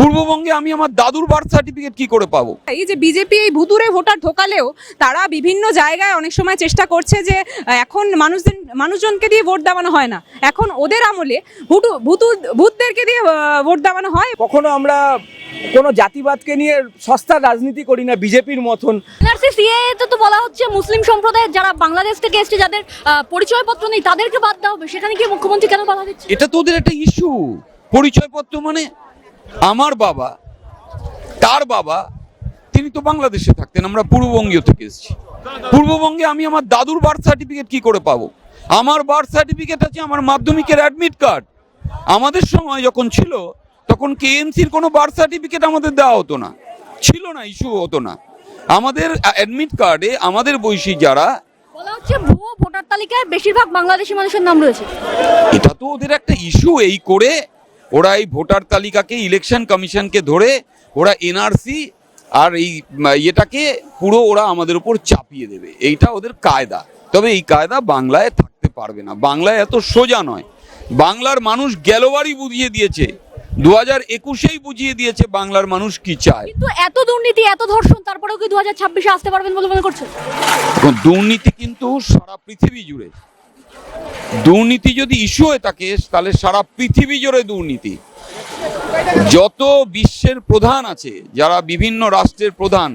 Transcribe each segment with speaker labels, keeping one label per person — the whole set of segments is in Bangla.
Speaker 1: পূর্ববঙ্গে আমি আমার দাদুর বার্থ সার্টিফিকেট কি করে পাবো?
Speaker 2: এই যে বিজেপি এই ভুতুরে ভোটার ঢোকালেও তারা বিভিন্ন জায়গায় অনেক সময় চেষ্টা করছে যে এখন মানুষজন মানুষজনকে দিয়ে ভোট দেওয়ানো হয় না। এখন ওদের আমলে ভুটু ভুতু ভূতদেরকে দিয়ে ভোট দেওয়ানো হয়।
Speaker 3: কখনো আমরা কোনো জাতিবাদকে নিয়ে সস্তা রাজনীতি করি না বিজেপির মতন।
Speaker 4: এনআরসি সিএএ তো বলা হচ্ছে মুসলিম সম্প্রদায়ের যারা বাংলাদেশ থেকে এসছে যাদের পরিচয়পত্র নেই তাদেরকে বাদ দেওয়া হবে সেখানে কি মুখ্যমন্ত্রী কেন বাধা দিচ্ছে?
Speaker 1: এটা তো ওদের একটা ইস্যু পরিচয়পত্র মানে আমার বাবা তার বাবা তিনি তো বাংলাদেশে থাকতেন আমরা পূর্ববঙ্গীয় থেকে এসেছি। পূর্ববঙ্গে আমি আমার দাদুর বার্থ সার্টিফিকেট কি করে পাবো? আমার বার্থ সার্টিফিকেট আছে আমার মাধ্যমিকের অ্যাডমিট কার্ড আমাদের সময় যখন ছিল তখন কেএনসির কোনো বার্থ সার্টিফিকেট আমাদের দেওয়া হতো না। ছিল না ইস্যু হতো না। আমাদের অ্যাডমিট কার্ডে আমাদের বয়সী যারা
Speaker 4: বলা হচ্ছে ভুয়ো ভোটার তালিকায় বেশিরভাগ বাংলাদেশি মানুষের নাম রয়েছে।
Speaker 1: এটা তো ওদের একটা ইস্যু এই করে ওরা এই ভোটার তালিকাকে ইলেকশন কমিশনকে ধরে ওরা এনআরসি আর এই ইয়েটাকে পুরো ওরা আমাদের উপর চাপিয়ে দেবে। এইটা ওদের কায়দা। তবে এই কায়দা বাংলায় থাকতে পারবে না। বাংলায় এত সোজা নয়। বাংলার মানুষ গেলবারই বুঝিয়ে দিয়েছে। দু হাজার একুশেই বুঝিয়ে দিয়েছে বাংলার মানুষ কি চায়।
Speaker 4: কিন্তু এত দুর্নীতি এত ধর্ষণ তারপরেও কি দু হাজার ছাব্বিশে আসতে পারবেন বলে মনে করছেন?
Speaker 1: দুর্নীতি কিন্তু সারা পৃথিবী জুড়ে। দুর্নীতি যদি ইস্যু হয়ে থাকে, তাহলে সারা পৃথিবী জুড়ে দুর্নীতি। যত বিশ্বের প্রধান আছে, যারা বিভিন্ন রাষ্ট্রের প্রধান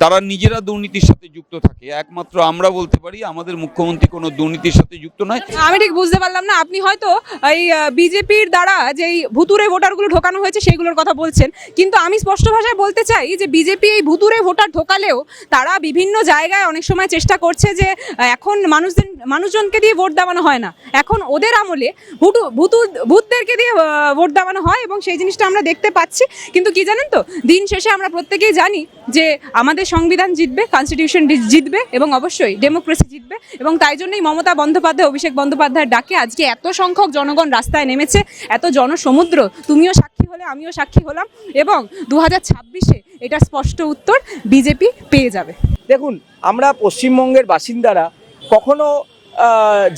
Speaker 1: তারা নিজেরা দুর্নীতির সাথে যুক্ত থাকে। একমাত্র আমরা বলতে পারি, আমাদের মুখ্যমন্ত্রী কোনো দুর্নীতির সাথে যুক্ত নয়।
Speaker 2: আমি ঠিক বুঝতে পারলাম না, আপনি হয়তো এই বিজেপির দ্বারা যেই ভুতুরে ভোটারগুলো ঢোকানো হয়েছে সেগুলোর কথা বলছেন। কিন্তু আমি স্পষ্ট ভাষায় বলতে চাই যে বিজেপি এই ভুতুরে ভোটার ঢোকালেও তারা বিভিন্ন জায়গায় অনেক সময় চেষ্টা করছে যে এখন মানুষদের, মানুষজনকে দিয়ে ভোট দেওয়ানো হয় না। এখন ওদের আমলে ভুটু, ভুতু, ভূতদেরকে দিয়ে ভোট দেওয়ানো হয় এবং সেই জিনিসটা আমরা দেখতে পাচ্ছি। কিন্তু কি জানেন তো, দিন শেষে আমরা প্রত্যেকেই জানি যে আমাদের সংবিধান জিতবে কনস্টিটিউশন জিতবে এবং অবশ্যই ডেমোক্রেসি জিতবে এবং তাই জন্যই মমতা বন্দ্যোপাধ্যায়, অভিষেক বন্দ্যোপাধ্যায়ের ডাকে আজকে এত সংখ্যক জনগণ রাস্তায় নেমেছে, এত জনসমুদ্র, তুমিও সাক্ষী হলে, আমিও সাক্ষী হলাম এবং দু হাজার ছাব্বিশে এটা স্পষ্ট উত্তর বিজেপি পেয়ে যাবে।
Speaker 3: দেখুন, আমরা পশ্চিমবঙ্গের বাসিন্দারা কখনো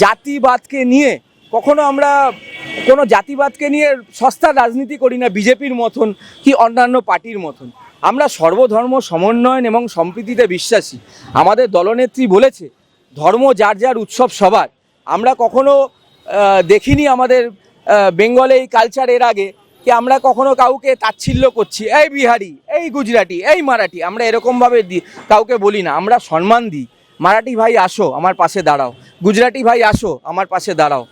Speaker 3: জাতিবাদকে নিয়ে, কখনো আমরা কোনো জাতিবাদকে নিয়ে সস্তার রাজনীতি করি না, বিজেপির মতন কি অন্যান্য পার্টির মতন। আমরা সর্বধর্ম সমন্বয়ন এবং সম্প্রীতিতে বিশ্বাসী। আমাদের দলনেত্রী বলেছে, ধর্ম যার যার উৎসব সবার। আমরা কখনো দেখিনি আমাদের বেঙ্গলে এই কালচার এর আগে কি আমরা কখনো কাউকে তাচ্ছিল্য করছি, এই বিহারি, এই গুজরাটি, এই মারাঠি, আমরা এরকমভাবে কাউকে বলি না। আমরা সম্মান দিই। মারাঠি ভাই আসো, আমার পাশে দাঁড়াও। গুজরাটি ভাই আসো, আমার পাশে দাঁড়াও।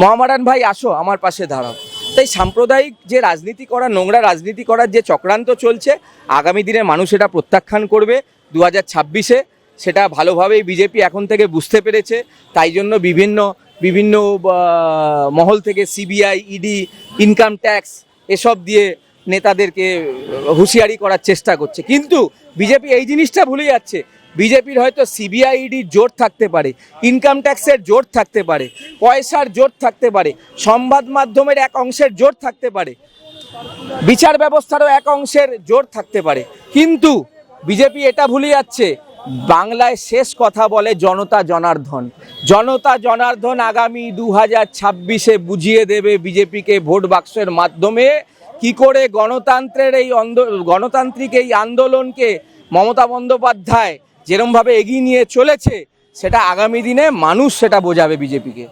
Speaker 3: মহামারান ভাই আসো, আমার পাশে দাঁড়াও। তাই সাম্প্রদায়িক যে রাজনীতি করা, নোংরা রাজনীতি করার যে চক্রান্ত চলছে, আগামী দিনে মানুষ এটা প্রত্যাখ্যান করবে দু হাজার ছাব্বিশে। সেটা ভালোভাবেই বিজেপি এখন থেকে বুঝতে পেরেছে। তাই জন্য বিভিন্ন বিভিন্ন মহল থেকে সিবিআই ইডি ইনকাম ট্যাক্স এসব দিয়ে নেতাদেরকে হুঁশিয়ারি করার চেষ্টা করছে। কিন্তু বিজেপি এই জিনিসটা ভুলে যাচ্ছে। বিজেপির হয়তো সিবিআই ইডির জোট থাকতে পারে ইনকাম ট্যাক্সের জোট থাকতে পারে, পয়সার জোট থাকতে পারে, সংবাদ মাধ্যমের এক অংশের জোট থাকতে পারে, বিচার ব্যবস্থারও এক অংশের জোর থাকতে পারে। কিন্তু বিজেপি এটা ভুলে যাচ্ছে, বাংলায় শেষ কথা বলে জনতা জনার্দন। জনতা জনার্দন আগামী দু হাজার ছাব্বিশে বুঝিয়ে দেবে বিজেপিকে ভোট বাক্সের মাধ্যমে কি করে গণতন্ত্রের এই গণতান্ত্রিক এই আন্দোলনকে মমতা বন্দ্যোপাধ্যায় যেরমভাবে এগিয়ে নিয়ে চলেছে, সেটা আগামী দিনে মানুষ সেটা বোঝাবে বিজেপিকে।